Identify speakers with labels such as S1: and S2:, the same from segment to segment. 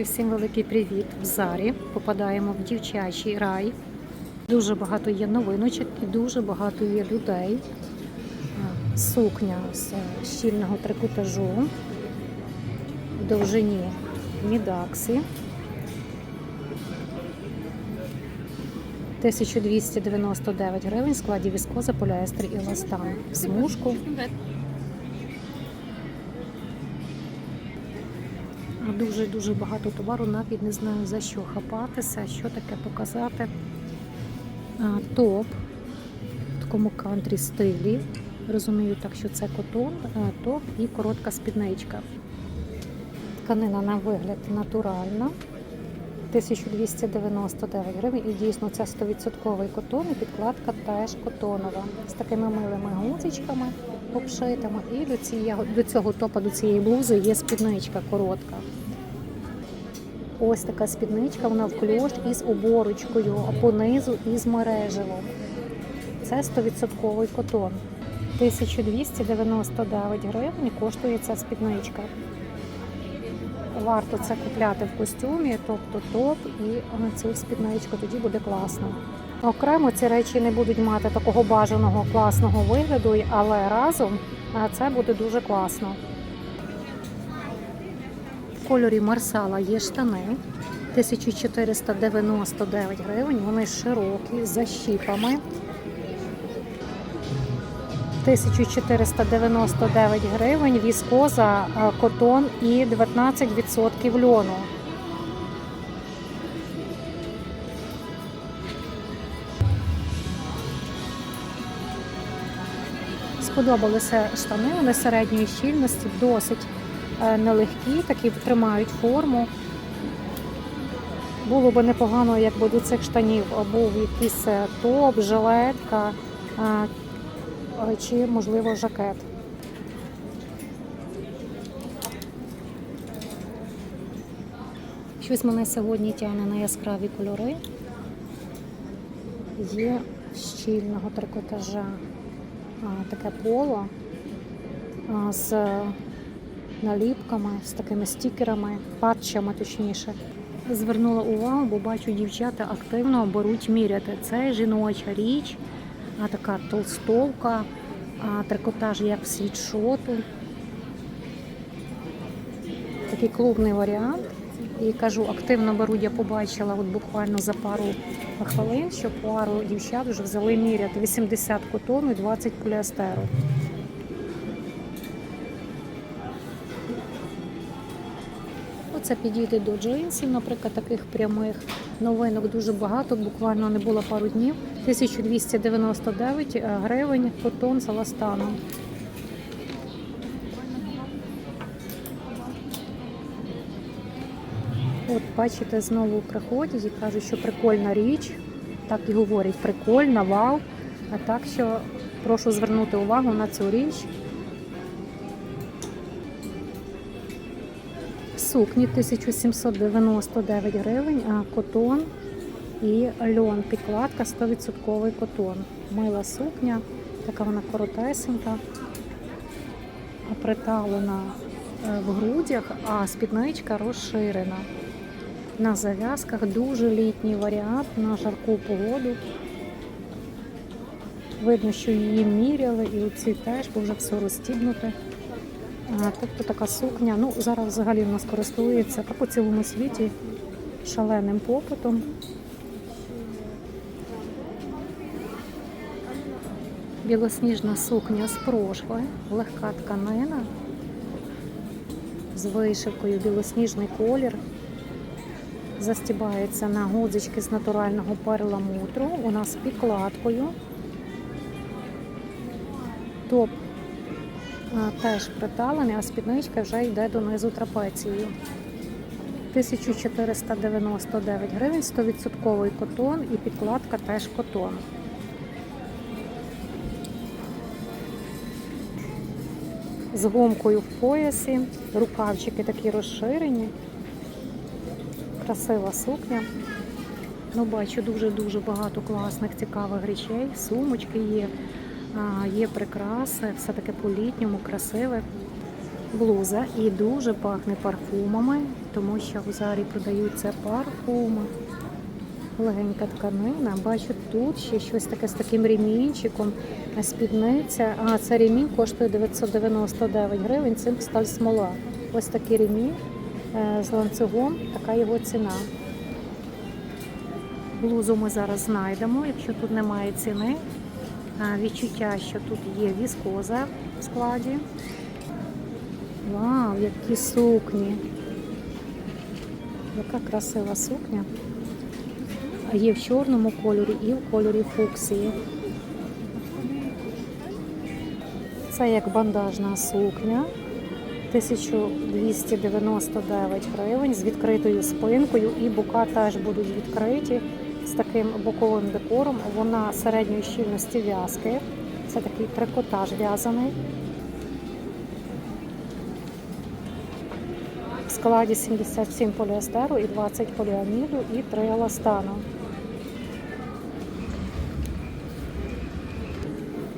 S1: Друзі, всім великий привіт! В Зарі попадаємо в дівчачий рай. Дуже багато є новиночок і дуже багато є людей. Сукня з щільного трикотажу в довжині мідаксі. 1299 гривень в складі віскоза, поліестер і еластан. В Смужку. Дуже дуже багато товару, навіть не знаю за що хапатися, що таке показати. Топ в такому кантрі стилі. Розумію так, що це котон, топ і коротка спідничка. Тканина на вигляд натуральна. 1299 гривень і дійсно це 100% котон і підкладка теж котонова з такими милими гудзичками обшитими. І до цього топа, до цієї блузи є спідничка коротка. Ось така спідничка, вона в кльош із оборочкою, а понизу із мережевом. Це 100% котон. 1299 гривень коштує ця спідничка. Варто це купляти в костюмі, тобто топ і на цю спідничку, тоді буде класно. Окремо ці речі не будуть мати такого бажаного класного вигляду, але разом це буде дуже класно. Кольорі Марсала є штани 1499 гривень. Вони широкі, з защіпами. 1499 гривень, віскоза, е, котон і 19% льону. Сподобалися штани, вони середньої щільності, досить нелегкі, такі тримають форму. Було б непогано, якби до цих штанів був якийсь е, топ, жилетка е, чи, можливо, жакет. Щось мене сьогодні тягне на яскраві кольори. Є щільного трикотажа таке поло з наліпками, з такими стікерами, патчами точніше. Звернула увагу, бо бачу, дівчата активно беруть міряти. Це жіноча річ, а така толстовка, а, трикотаж як світшоту. Такий клубний варіант. І кажу, активно беру, я побачила от буквально за пару хвилин, що пару дівчат вже взяли міряти 80 котону і 20 поліестеру. Оце підійде до джинсів, наприклад, таких прямих новинок дуже багато, буквально не було пару днів. 1299 гривень котон з еластаном. От бачите, знову приходять і кажуть, що прикольна річ. Так і говорять, прикольна, вау. А так що прошу звернути увагу на цю річ. Сукні 1799 гривень, а котон і льон. Підкладка 100% котон. Мила сукня, така вона коротесенька, приталена е, в грудях, а спідничка розширена. На зав'язках дуже літній варіант на жарку погоду. Видно, що її міряли, і оці теж, бо вже все розстібнуте. Тобто така сукня. Ну, зараз взагалі в нас користується та по цілому світі шаленим попитом. Білосніжна сукня з прошви, легка тканина з вишивкою, білосніжний колір. Застібається на гудзички з натурального перламутру. У нас з підкладкою. Топ теж приталений, а спідничка вже йде донизу трапецією. 1499 гривень, 100% котон і підкладка теж котон. З гомкою в поясі, рукавчики такі розширені. Красива сукня. Ну, бачу дуже-дуже багато класних, цікавих речей. Сумочки є, є прикраси, все таке по-літньому, красиве. блуза і дуже пахне парфумами, тому що в зарі продаються парфуми. Легенька тканина. Бачу тут ще щось таке з таким ремінчиком. Спідниця. А, це ремінь коштує 999 гривень. Цим сталь смола. Ось такий ремінь е, з ланцюгом, така його ціна. Блузу ми зараз знайдемо, якщо тут немає ціни. А, Відчуття, що тут є віскоза в складі. Вау, які сукні! Яка красива сукня. Є в чорному кольорі і в кольорі фуксії. Це як бандажна сукня. 1299 гривень з відкритою спинкою, і бока теж будуть відкриті з таким боковим декором. Вона середньої щільності в'язки. Це такий трикотаж в'язаний. В складі 77 поліестеру і 20 поліаміду і 3 еластану.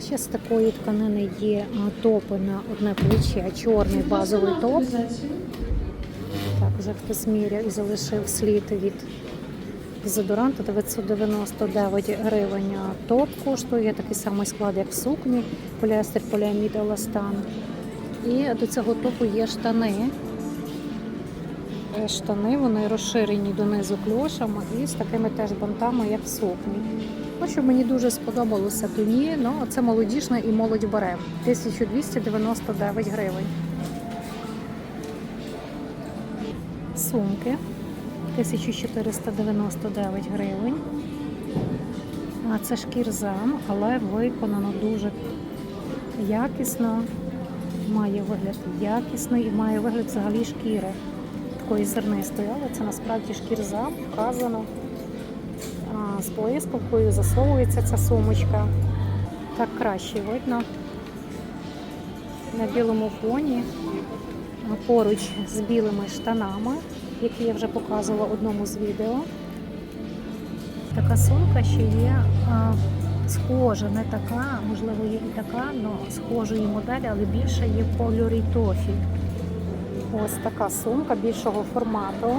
S1: Ще з такої тканини є топи на одне плече, чорний базовий топ. Так, вже хтось міряв і залишив слід від дезодоранта 999 гривень. Топ коштує такий самий склад, як в сукні, поліестер, поліамід, еластан. І до цього топу є штани. Е, Штани вони розширені донизу кльошами і з такими теж бантами, як в сукні. Ну, що мені дуже сподобалося туні, ну це молодіжне і молодь бере. 1299 гривень. Сумки 1499 гривень. Це шкірзам, але виконано дуже якісно. Має вигляд якісний і має вигляд взагалі шкіри такої зернистої, але це насправді шкірзам, вказано. З блискавкою засовується ця сумочка. Так краще видно. На білому фоні поруч з білими штанами, які я вже показувала в одному з відео. Така сумка ще є схожа, не така, можливо, є і така, але схожої моделі, але більше є в тофі. Ось така сумка більшого формату.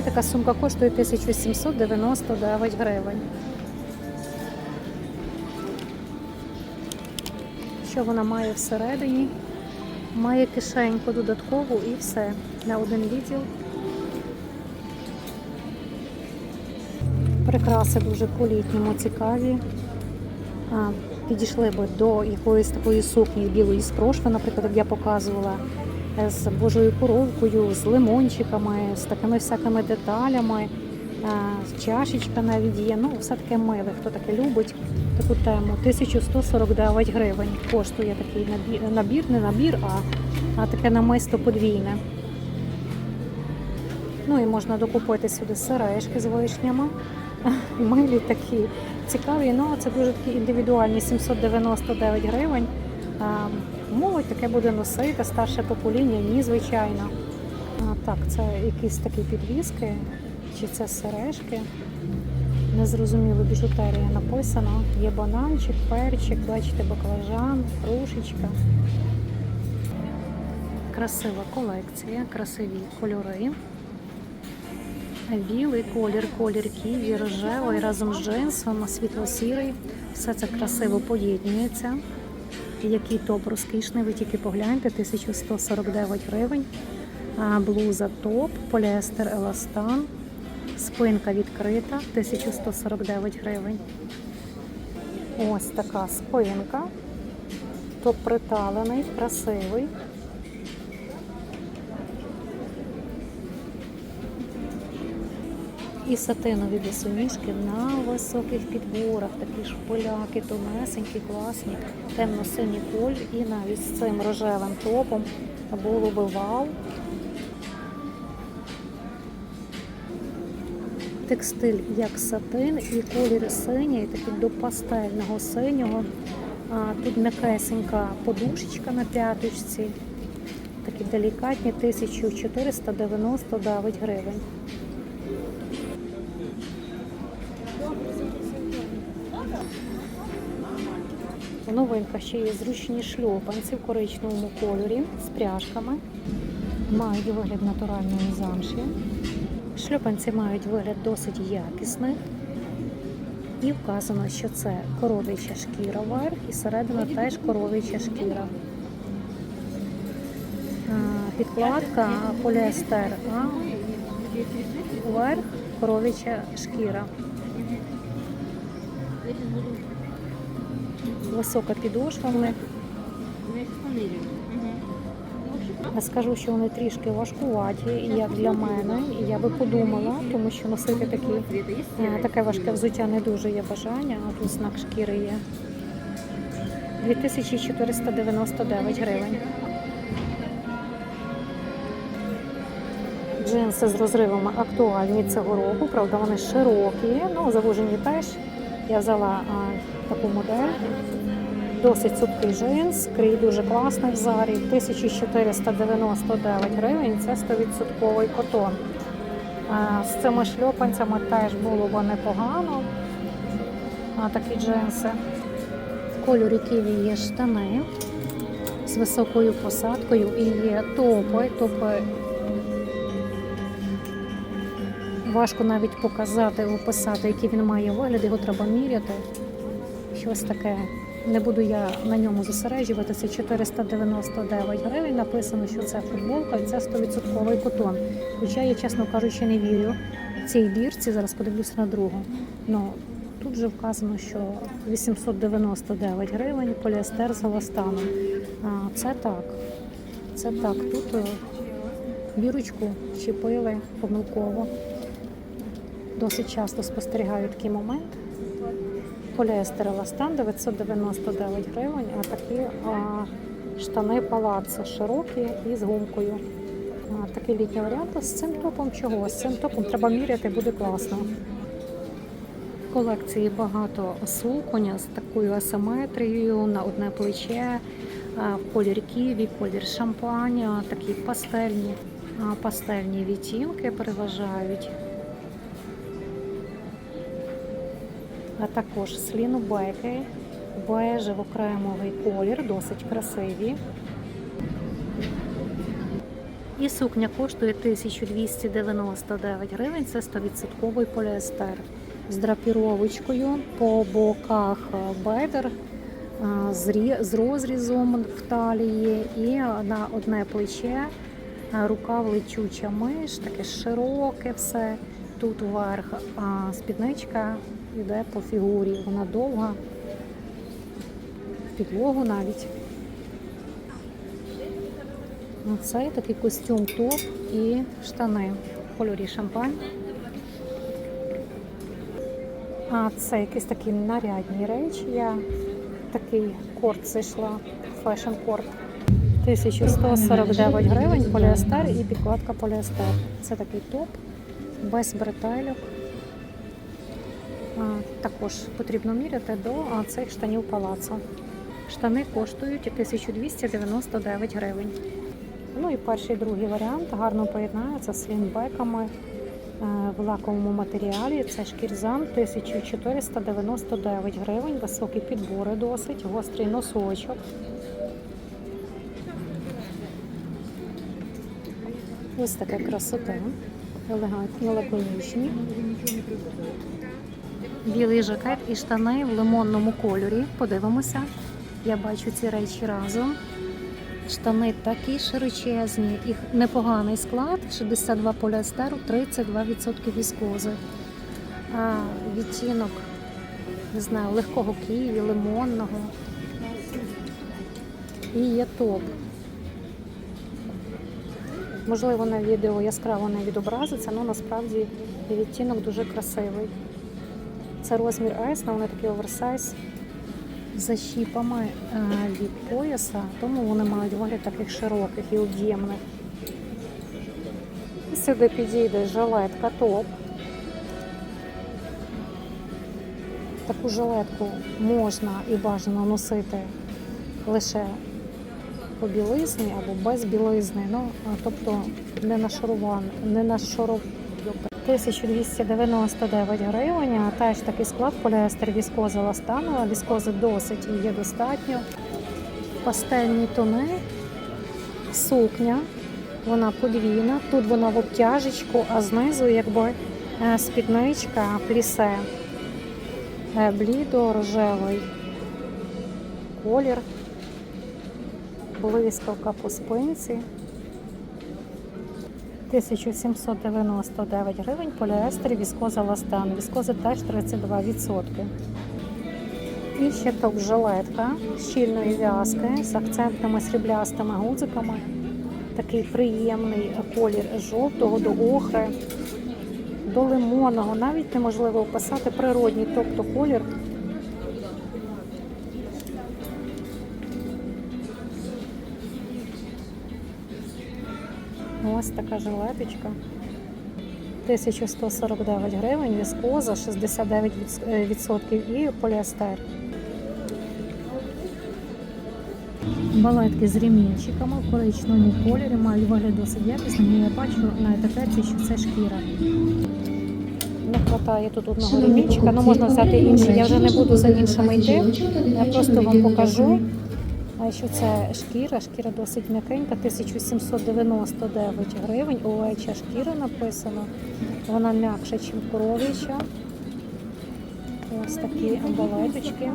S1: І така сумка коштує 1799 гривень. Що вона має всередині? Має кишеньку додаткову і все. На один відділ. Прикраси дуже по-літньому цікаві. А, підійшли би до якоїсь такої сукні білої з прошви, наприклад, як я показувала, е, з божою коровкою, з лимончиками, з такими всякими деталями, чашечка навіть є. Ну, все таке миле, хто таке любить таку тему. 1149 гривень коштує такий набір, набір не набір, а, а таке намисто подвійне. Ну і можна докупити сюди сережки з вишнями. Милі такі цікаві. Ну, це дуже такі індивідуальні 799 гривень. Молодь таке буде носити, старше покоління, ні, звичайно. Так, це якісь такі підвіски, чи це сережки. Незрозуміло біжутерія написано. Є бананчик, перчик, бачите, баклажан, рушечка. Красива колекція, красиві кольори. Білий колір, колір ківі, рожевий разом з джинсом, світло-сірий. Все це красиво поєднується. Який топ розкішний, ви тільки погляньте, 1149 гривень. Блуза топ, поліестер еластан, спинка відкрита, 1149 гривень. Ось така спинка. Топ приталений, красивий. І сатинові босоніжки на високих підборах, такі ж поляки, тонесенькі, класні, темно-синій коль і навіть з цим рожевим топом було би вау. Текстиль як сатин і колір синій, такий до пастельного синього. Тут м'якесенька подушечка на п'яточці. Такі делікатні 1499 гривень. У новинках ще є зручні шльопанці в коричневому кольорі з пряжками. Мають вигляд натуральної замші. Шльопанці мають вигляд досить якісний. І вказано, що це коров'яча шкіра верх і середина теж коров'яча шкіра. Підкладка поліестер, а верх коров'яча шкіра. Висока підошва в них. Скажу, що вони трішки важкуваті, як для мене. І я би подумала, тому що носити такі, е, таке важке взуття не дуже є бажання, а тут знак шкіри є. 2499 гривень. Джинси з розривами актуальні цього року, правда, вони широкі, ну завужені теж. Я взяла а, таку модель. Досить цупкий джинс, крій дуже класний в зарі. 1499 гривень, це 100% котон. З цими шльопанцями теж було б непогано. Такі джинси. В кольорі ківі є штани з високою посадкою і є топи. Топи важко навіть показати, описати, який він має вигляд, його треба міряти. Щось таке. Не буду я на ньому зосереджуватися. 499 гривень. Написано, що це футболка і це 100% котон. Хоча я, чесно кажучи, не вірю цій бірці. Зараз подивлюся на другу. Ну, тут вже вказано, що 899 гривень поліестер з голостаном. Це так. Це так. Тут е, бірочку чіпили помилково. Досить часто спостерігаю такий момент. Поліестер еластан 999 гривень, а такі а, штани палаццо широкі і з гумкою. А, такий літній варіант. З цим топом чого? З цим топом треба міряти, буде класно. В колекції багато суконя з такою асиметрією на одне плече, в колір ківі, колір шампаня, такі пастельні, пастельні відтінки переважають. А також слінобеки, бежево-кремовий колір, досить красиві. І сукня коштує 1299 гривень, це 100% поліестер. З драпіровочкою по боках бедер, з розрізом в талії і на одне плече рукав лечуча миш, таке широке все. Тут вверх а спідничка йде по фігурі. Вона довга, в підлогу навіть. Це такий костюм топ і штани в кольорі шампань. А це якісь такі нарядні речі. Я такий корт зайшла, фешн корт. 1149 гривень, поліестер і підкладка поліестер. Це такий топ без бретелек. Також потрібно міряти до цих штанів палацу. Штани коштують 1299 гривень. Ну і перший і другий варіант гарно поєднаються з слінбеками е, в лаковому матеріалі. Це шкірзам 1499 гривень, високі підбори досить, гострий носочок. Ось така красота. Елегантні, лаконічні. Білий жакет і штани в лимонному кольорі. Подивимося. Я бачу ці речі разом. Штани такі широчезні, їх непоганий склад, 62 поліестеру, 32% віскози. А відтінок, не знаю, легкого ківі, лимонного. І є топ. Можливо, на відео яскраво не відобразиться, але насправді відтінок дуже красивий. Це розмір S, але вони такі оверсайз за щіпами е, від пояса, тому вони мають вигляд таких широких і об'ємних. Сюди підійде жилетка топ. Таку жилетку можна і бажано носити лише по білизні або без білизни, ну, тобто не нашаруван, не нашаров... 1299 гривень, теж такий склад поліестер віскоза ластанова, віскози досить є достатньо. Пастельні тони, сукня, вона подвійна, тут вона в обтяжечку, а знизу якби е, спідничка плісе. Е, Блідо, рожевий колір, блискавка по спинці. 1799 гривень, поліестер, віскоза ластан. Віскоза теж 32%. І ще топ-жилетка щільної в'язки з акцентними сріблястими гудзиками. Такий приємний колір жовтого до охри, до лимонного. Навіть неможливо описати природній, тобто колір. Ось така жилеточка. 1149 гривень, віскоза 69% і поліестер. Балетки з ремінчиками в коричневому кольорі мають вигляд досить якісним. Я бачу на етикетці, що це шкіра. Не вистачає тут одного ремінчика, ну можна взяти інший. Я вже не буду за іншими йти. Я просто вам покажу. А що це шкіра? Шкіра досить м'якенька, 1799 гривень. Овеча шкіра написано. Вона м'якша, ніж коров'яча. Ось такі балеточки.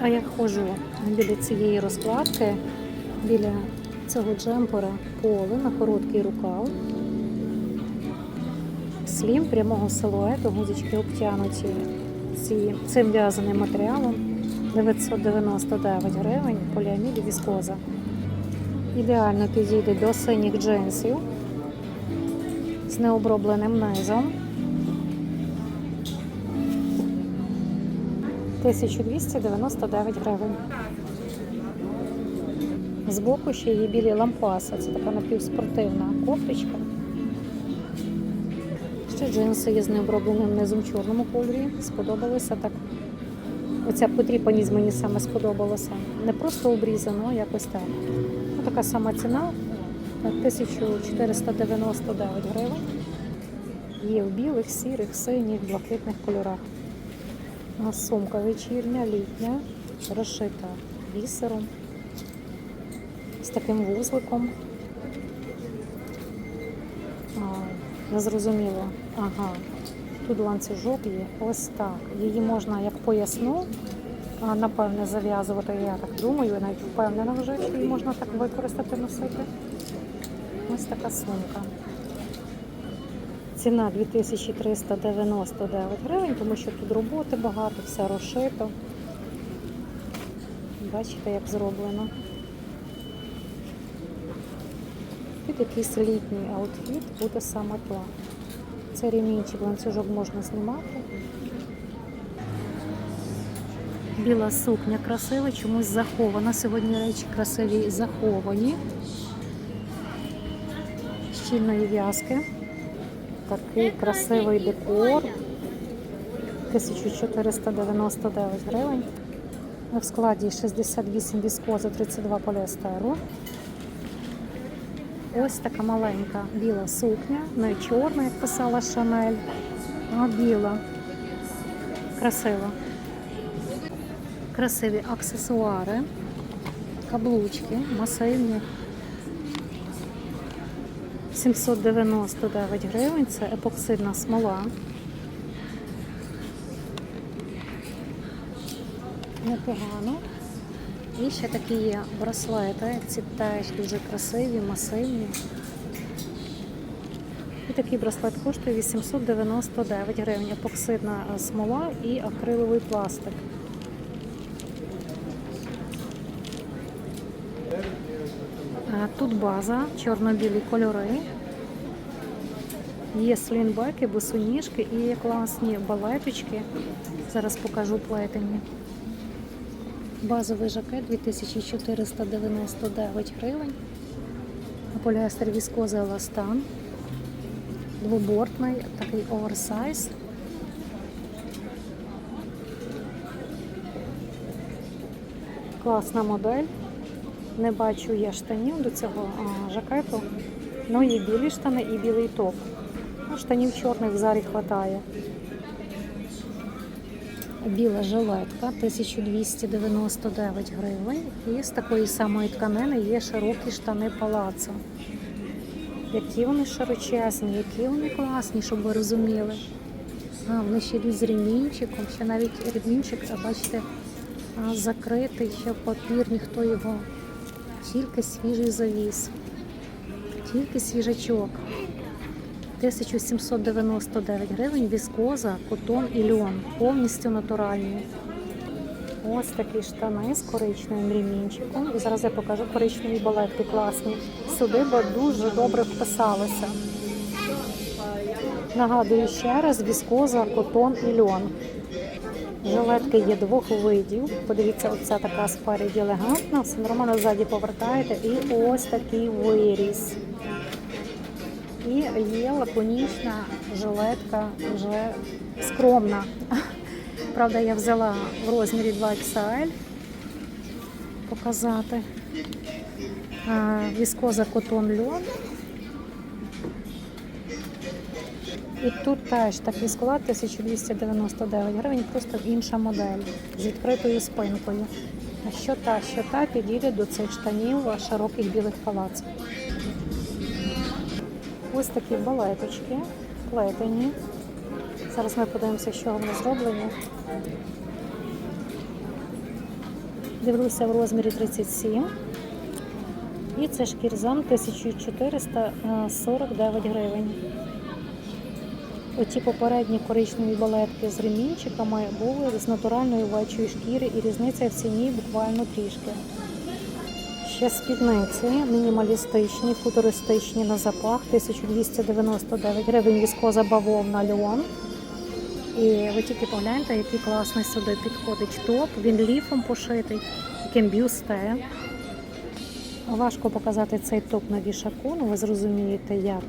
S1: А я ходжу біля цієї розкладки, біля цього джемпера поле на короткий рукав. Слім прямого силуету, гузички обтянуті цим в'язаним матеріалом 999 гривень, поліамід і віскоза. Ідеально підійде до синіх джинсів з необробленим низом. 1299 гривень. Збоку ще є білі лампаси. Це така напівспортивна кофточка. Джинси є з необробленим низом в чорному кольорі. Сподобалося так. Оця потріпаність мені саме сподобалася. Не просто обрізано, а якось так. Ну, така сама ціна 1499 гривень. Є в білих, сірих, синіх, блакитних кольорах. Сумка вечірня, літня, розшита бісером з таким вузликом. А, Не зрозуміло. Ага, тут ланцюжок є. Ось так. Її можна як поясну, напевне, зав'язувати. Я так думаю, навіть впевнена вже, що її можна так використати, носити. Ось така сумка. Ціна 2399 гривень, тому що тут роботи багато, все розшито. Бачите, як зроблено. Під якийсь літній аутфіт буде саме то. Це ремінчик, ланцюжок можна знімати. Біла сукня красива, чомусь захована. Сьогодні речі красиві заховані. Щільної в'язки. Такий красивий декор. 1499 гривень. В складі 68 віскоза, 32 поліестеру. Ось така маленька біла сукня, не чорна, як писала Шанель, а біла. Красива. Красиві аксесуари, каблучки, масивні. 799 гривень, це епоксидна смола. Непогано. І ще такі є браслети, ці теж дуже красиві, масивні. І такий браслет коштує 899 гривень. Епоксидна е, смола і акриловий пластик. Е, Тут база, чорно-білі кольори. Є слінбеки, босоніжки і класні балеточки. Зараз покажу плетені. Базовий жакет 2499 гривень. Поліестер віскоза еластан. Двобортний, такий оверсайз. Класна модель. Не бачу я штанів до цього а, жакету. Ну, є білі штани і білий топ. Ну, штанів чорних в зарі хватає. Біла жилетка 1299 гривень. І з такої самої тканини є широкі штани палацо. Які вони широчезні, які вони класні, щоб ви розуміли. А, вони ще йдуть з ремінчиком, ще навіть ремінчик, бачите, закритий, ще папір, ніхто його. Тільки свіжий завіс. Тільки свіжачок. 1799 гривень, віскоза, котон і льон. Повністю натуральні. Ось такі штани з коричневим ремінчиком. Зараз я покажу коричневі балетки класні. Сюди би дуже добре вписалися. Нагадую ще раз, віскоза, котон і льон. Жилетки є двох видів. Подивіться, оця така спереді елегантна, все нормально ззаді повертаєте. І ось такий виріз. І є лаконічна жилетка, вже скромна. Правда, я взяла в розмірі 2XL показати. Віскоза котон льон. І тут теж такий склад 1299 гривень, просто інша модель з відкритою спинкою. А що та, що та підійде до цих штанів широких білих палаців. Ось такі балеточки, плетені. Зараз ми подивимося, що вони зроблені. Дивлюся в розмірі 37. І це шкірзам 1449 гривень. Оті попередні коричневі балетки з ремінчиками були з натуральної овечої шкіри і різниця в ціні буквально трішки. Ще спідниці мінімалістичні, футуристичні на запах 1299 гривень віскоза бавовна льон. І ви тільки погляньте, який класний сюди підходить топ. Він ліфом пошитий, таким бюсте. Важко показати цей топ на вішаку, ну ви зрозумієте, як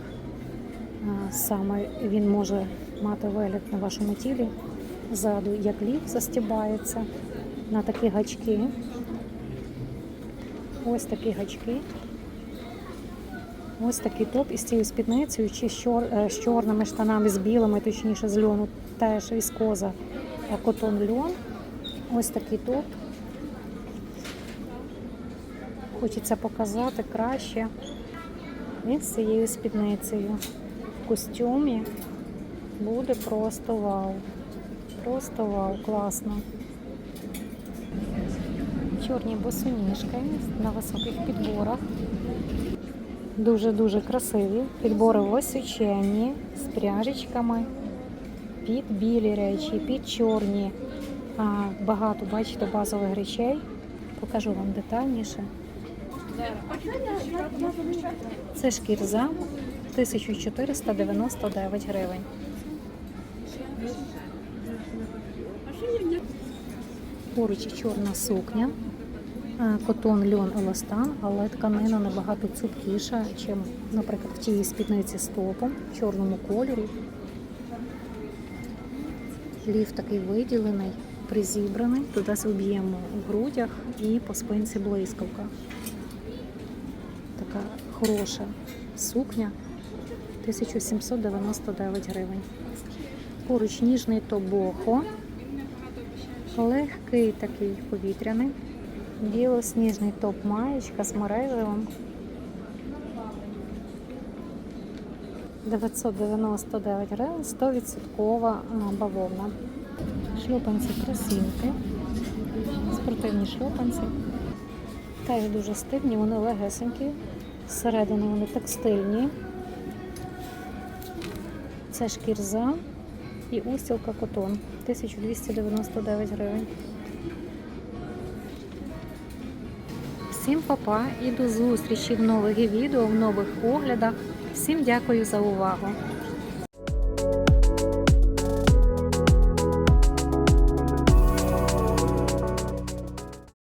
S1: саме він може мати вигляд на вашому тілі. Ззаду, як ліф застібається на такі гачки. Ось такі гачки. Ось такий топ із цією спідницею, чи з, е, чорними штанами, з білими, точніше, з льону, теж віскоза, е, котон льон. Ось такий топ. Хочеться показати краще. І з цією спідницею. В костюмі буде просто вау. Просто вау, класно. Чорні босоніжки на високих підборах. Дуже-дуже красиві. Підбори височенні, з пряжечками, під білі речі, під чорні. Багато, бачите, базових речей. Покажу вам детальніше. Це шкірза 1499 гривень. Поруч чорна сукня, котон льон еластан, але тканина набагато цупкіша, ніж, наприклад, в тій спідниці з топом в чорному кольорі. Ліф такий виділений, призібраний, туди з об'єму в грудях і по спинці блискавка. Така хороша сукня 1799 гривень. Поруч ніжний тобохо. Легкий такий повітряний. Білосніжний топ маєчка з мережевим. 999 гривень, 100% бавовна. Шльопанці кросівки. Спортивні шльопанці. Теж дуже стильні, вони легесенькі. Зсередини вони текстильні. Це шкірза і устілка котон 1299 гривень. Всім папа і до зустрічі в нових відео, в нових оглядах. Всім дякую за увагу!